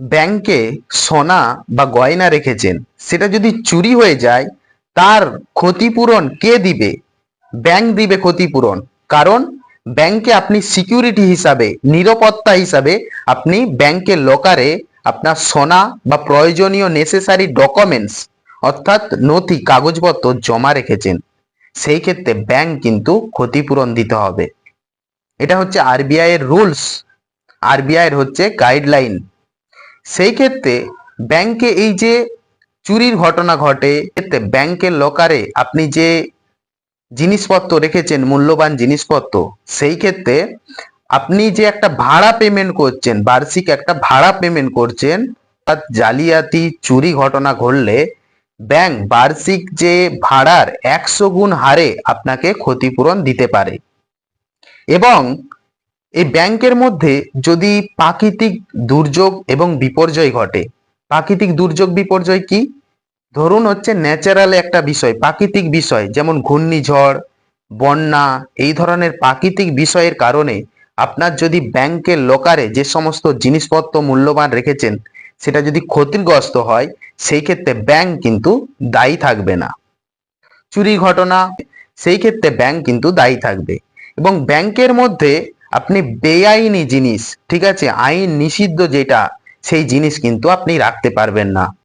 ব্যাংকে সোনা বা গয়না রেখেছেন, সেটা যদি চুরি হয়ে যায়, তার ক্ষতিপূরণ কে দিবে? ব্যাংক দিবে ক্ষতিপূরণ। কারণ ব্যাংকে আপনি সিকিউরিটি হিসাবে, নিরাপত্তা হিসাবে আপনি ব্যাংকের লকারে আপনার সোনা বা প্রয়োজনীয় নেসেসারি ডকুমেন্টস অর্থাৎ নথি, কাগজপত্র জমা রেখেছেন, সেই ক্ষেত্রে ব্যাংক কিন্তু ক্ষতিপূরণ দিতে হবে। এটা হচ্ছে আরবিআই এর রুলস আরবিআই এর হচ্ছে গাইডলাইন সেই ক্ষেত্রে ব্যাংকে এই যে চুরির ঘটনা ঘটে ক্ষেত্রে ব্যাংকের লকারে আপনি যে জিনিসপত্র রেখেছেন, মূল্যবান জিনিসপত্র, সেই ক্ষেত্রে আপনি যে একটা ভাড়া পেমেন্ট করছেন, বার্ষিক একটা ভাড়া পেমেন্ট করছেন তার জালিয়াতি, চুরি ঘটনা ঘটলে ব্যাংক বার্ষিক যে ভাড়ার একশো গুণ হারে আপনাকে ক্ষতিপূরণ দিতে পারে। এবং এই ব্যাংকের মধ্যে যদি প্রাকৃতিক দুর্যোগ এবং বিপর্যয় ঘটে, প্রাকৃতিক দুর্যোগ বিপর্যয় কি? ধরুন হচ্ছে ন্যাচারাল একটা বিষয়, প্রাকৃতিক বিষয়, যেমন ঘূর্ণিঝড়, বন্যা, এই ধরনের প্রাকৃতিক বিষয়ের কারণে আপনার যদি ব্যাংকের লোকারে যে সমস্ত জিনিসপত্র মূল্যবান রেখেছেন, সেটা যদি ক্ষতিগ্রস্ত হয়, সেই ক্ষেত্রে ব্যাংক কিন্তু দায়ী থাকবে না। চুরি ঘটনা, সেই ক্ষেত্রে ব্যাংক কিন্তু দায়ী থাকবে। এবং ব্যাংকের মধ্যে আপনি বেআইনি জিনিস, ঠিক আছে? আইন নিষিদ্ধ যেটা, সেই জিনিস কিন্তু আপনি রাখতে পারবেন না।